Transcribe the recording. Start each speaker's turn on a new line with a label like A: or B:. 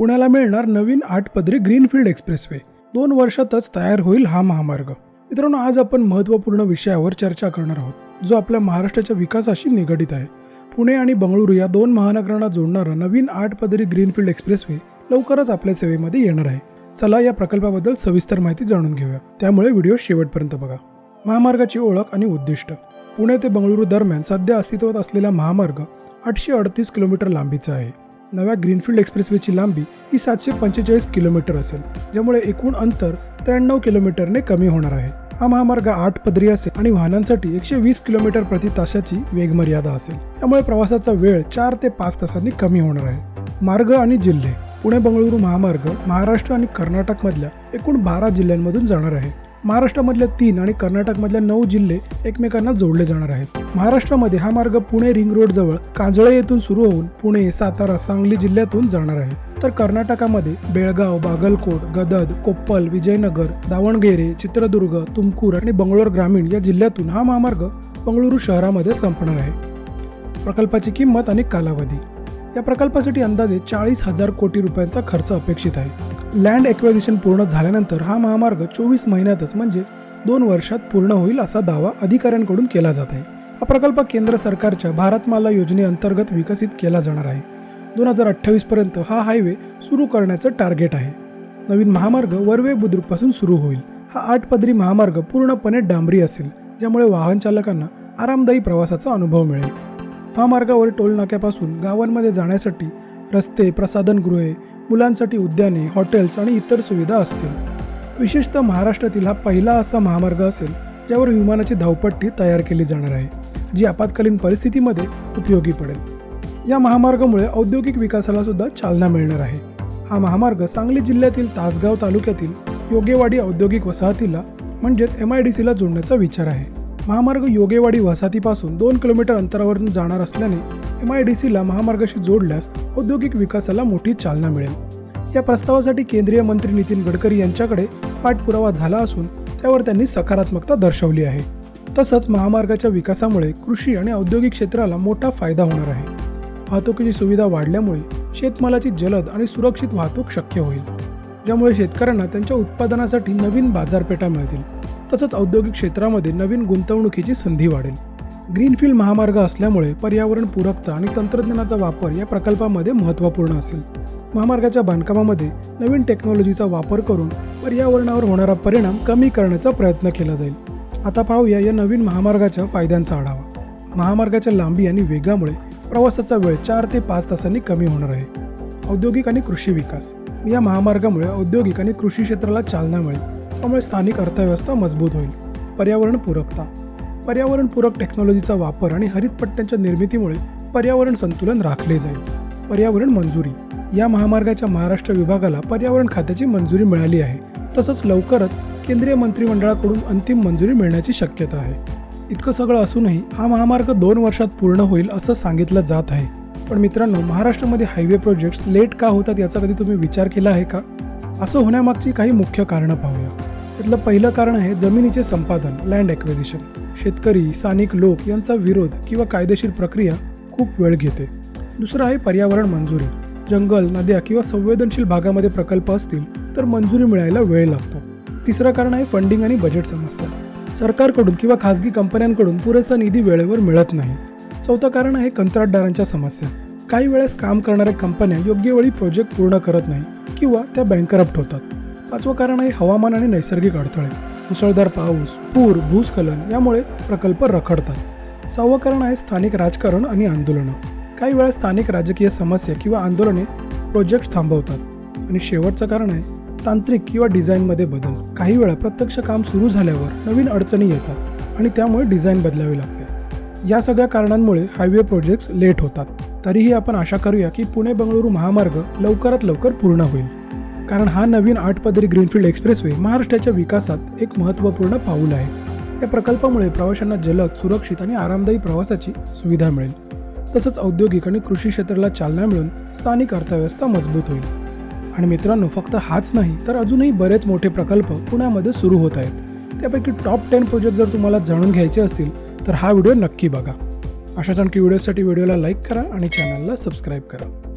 A: पुण्याला मिळणार नवीन आठ पदरी ग्रीनफील्ड एक्सप्रेसवे. दोन वर्षातच तयार होईल हा महामार्ग. मित्रांनो आज आपण महत्त्वपूर्ण विषयावर चर्चा करणार आहोत जो आपल्या महाराष्ट्राच्या विकासाशी निगडित आहे. पुणे आणि बंगळुरू या दोन महानगरांना जोडणारा नवीन आठ पदरी ग्रीनफील्ड एक्सप्रेसवे लवकरच आपल्या सेवेमध्ये येणार आहे. चला या प्रकल्पाबद्दल सविस्तर माहिती जाणून घेऊया. त्यामुळे व्हिडिओ शेवटपर्यंत बघा. महामार्गाची ओळख आणि उद्दिष्ट. पुणे ते बंगळुरू दरम्यान सध्या अस्तित्वात असलेला महामार्ग आठशे अडतीस किलोमीटर लांबीचा आहे. नव्या ग्रीनफील्ड एक्सप्रेसवेची लांबी ही सातशे पंचेचाळीस किलोमीटर असेल ज्यामुळे एकूण अंतर त्र्याण्णव किलोमीटरने कमी होणार आहे. हा महामार्ग आठ पदरी असेल आणि वाहनांसाठी एकशे वीस किलोमीटर प्रति तासाची वेगमर्यादा असेल. त्यामुळे प्रवासाचा वेळ चार ते पाच तासांनी कमी होणार आहे. मार्ग आणि जिल्हे. पुणे बंगळुरू महामार्ग महाराष्ट्र आणि कर्नाटकमधल्या एकूण बारा जिल्ह्यांमधून जाणार आहे. महाराष्ट्रामधल्या तीन आणि कर्नाटकमधल्या नऊ जिल्हे एकमेकांना जोडले जाणार आहेत. महाराष्ट्रामध्ये हा मार्ग पुणे रिंग रोड जवळ कांजळे येथून सुरू होऊन पुणे सातारा सांगली जिल्ह्यातून जाणार आहे. तर कर्नाटकामध्ये बेळगाव बागलकोट गदद कोप्पल विजयनगर दावणगेरे चित्रदुर्ग तुमकूर आणि बंगळूर ग्रामीण या जिल्ह्यातून हा महामार्ग बंगळुरू शहरामध्ये संपणार आहे. प्रकल्पाची किंमत आणि कालावधी. या प्रकल्पासाठी अंदाजे चाळीस हजार कोटी रुपयांचा खर्च अपेक्षित आहे. लँड एक्वेजिशन पूर्ण झाल्यानंतर हा महामार्ग चोवीस महिन्यातच म्हणजे दोन वर्षात पूर्ण होईल असा दावा अधिकाऱ्यांकडून केला जात आहे. हा प्रकल्प केंद्र सरकारच्या भारतमाला योजनेअंतर्गत विकसित केला जाणार आहे. दोन हजार अठ्ठावीसपर्यंत हा हायवे सुरू करण्याचं टार्गेट आहे. नवीन महामार्ग वरवे बुद्रुकपासून सुरू होईल. हा आठ पदरी महामार्ग पूर्णपणे डांबरी असेल ज्यामुळे वाहन चालकांना आरामदायी प्रवासाचा अनुभव मिळेल. महामार्गावर टोलनाक्यापासून गावांमध्ये जाण्यासाठी रस्ते प्रसाधनगृहे मुलांसाठी उद्याने हॉटेल्स आणि इतर सुविधा असतील. विशेषतः महाराष्ट्रातील हा पहिला असा महामार्ग असेल ज्यावर विमानाची धावपट्टी तयार केली जाणार आहे जी आपत्कालीन परिस्थितीमध्ये उपयोगी पडेल. या महामार्गामुळे औद्योगिक विकासाला सुद्धा चालना मिळणार आहे. हा महामार्ग सांगली जिल्ह्यातील तासगाव तालुक्यातील योगेवाडी औद्योगिक वसाहतीला म्हणजेच एम आय डी सीला जोडण्याचा विचार आहे. महामार्ग योगेवाडी वसाहतीपासून दोन किलोमीटर अंतरावरून जाणार असल्याने एम आय डी सीला महामार्गाशी जोडल्यास औद्योगिक विकासाला मोठी चालना मिळेल. या प्रस्तावासाठी केंद्रीय मंत्री नितीन गडकरी यांच्याकडे पाठपुरावा झाला असून त्यावर त्यांनी सकारात्मकता दर्शवली आहे. तसंच महामार्गाच्या विकासामुळे कृषी आणि औद्योगिक क्षेत्राला मोठा फायदा होणार आहे. वाहतुकीची सुविधा वाढल्यामुळे शेतमालाची जलद आणि सुरक्षित वाहतूक शक्य होईल. ज्यामुळे शेतकऱ्यांना त्यांच्या उत्पादनासाठी नवीन बाजारपेठा मिळतील. तसंच औद्योगिक क्षेत्रामध्ये नवीन गुंतवणुकीची संधी वाढेल. ग्रीनफील्ड महामार्ग असल्यामुळे पर्यावरण पूरकता आणि तंत्रज्ञानाचा वापर या प्रकल्पामध्ये महत्त्वपूर्ण असेल. महामार्गाच्या बांधकामामध्ये नवीन टेक्नॉलॉजीचा वापर करून पर्यावरणावर होणारा परिणाम कमी करण्याचा प्रयत्न केला जाईल. आता पाहूया या नवीन महामार्गाच्या फायद्यांचा आढावा. महामार्गाच्या लांबी आणि वेगामुळे प्रवासाचा वेळ चार ते पाच तासांनी कमी होणार आहे. औद्योगिक आणि कृषी विकास. या महामार्गामुळे औद्योगिक आणि कृषी क्षेत्राला चालना मिळेल. त्यामुळे स्थानिक अर्थव्यवस्था मजबूत होईल. पर्यावरणपूरकता पर्यावरणपूरक टेक्नॉलॉजीचा वापर आणि हरित पट्ट्यांच्या निर्मितीमुळे पर्यावरण संतुलन राखले जाईल. पर्यावरण मंजुरी. या महामार्गाच्या महाराष्ट्र विभागाला पर्यावरण खात्याची मंजुरी मिळाली आहे. तसंच लवकरच केंद्रीय मंत्रिमंडळाकडून अंतिम मंजुरी मिळण्याची शक्यता आहे. इतकं सगळं असूनही हा महामार्ग दोन वर्षात पूर्ण होईल असं सांगितलं जात आहे. पण मित्रांनो महाराष्ट्रामध्ये हायवे प्रोजेक्ट्स लेट का होतात याचा कधी तुम्ही विचार केला आहे का? असं होण्यामागची काही मुख्य कारणं पाहूया. त्यातलं पहिलं कारण आहे जमिनीचे संपादन लँड ॲक्विजिशन शेतकरी स्थानिक लोक यांचा विरोध किंवा कायदेशीर प्रक्रिया खूप वेळ घेते. दुसरं आहे पर्यावरण मंजुरी. जंगल नद्या किंवा संवेदनशील भागामध्ये प्रकल्प असतील तर मंजुरी मिळायला वेळ लागतो. तिसरं कारण आहे फंडिंग आणि बजेट समस्या. सरकारकडून किंवा खाजगी कंपन्यांकडून पुरेसा निधी वेळेवर मिळत नाही. चौथं कारण आहे कंत्राटदारांच्या समस्या. काही वेळेस काम करणाऱ्या कंपन्या योग्य वेळी प्रोजेक्ट पूर्ण करत नाही किंवा त्या बँकरप्ट होतात. पाचवं कारण आहे हवामान आणि नैसर्गिक अडथळे. मुसळधार पाऊस पूर भूस्खलन यामुळे प्रकल्प रखडतात. सहावं कारण आहे स्थानिक राजकारण आणि आंदोलनं. काही वेळा स्थानिक राजकीय समस्या किंवा आंदोलने प्रोजेक्ट थांबवतात. आणि शेवटचं कारण आहे तांत्रिक किंवा डिझाईनमध्ये बदल. काही वेळा प्रत्यक्ष काम सुरू झाल्यावर नवीन अडचणी येतात आणि त्यामुळे डिझाईन बदलावी लागते. या सगळ्या कारणांमुळे हायवे प्रोजेक्ट्स लेट होतात. तरीही आपण आशा करूया की पुणे बंगळुरू महामार्ग लवकरात लवकर पूर्ण होईल. कारण हा नवीन आठ पदरी ग्रीनफील्ड एक्सप्रेसवे महाराष्ट्राच्या विकासात एक महत्त्वपूर्ण पाऊल आहे. या प्रकल्पामुळे प्रवाशांना जलद सुरक्षित आणि आरामदायी प्रवासाची सुविधा मिळेल. तसंच औद्योगिक आणि कृषी क्षेत्राला चालना मिळून स्थानिक अर्थव्यवस्था मजबूत होईल. आणि मित्रांनो फक्त हाच नाही तर अजूनही बरेच मोठे प्रकल्प पुण्यामध्ये सुरू होत आहेत. त्यापैकी टॉप टेन प्रोजेक्ट जर तुम्हाला जाणून घ्यायचे असतील तर हा व्हिडिओ नक्की बघा. अशाच आणखी व्हिडिओसाठी व्हिडिओला लाईक करा आणि चॅनलला सबस्क्राईब करा.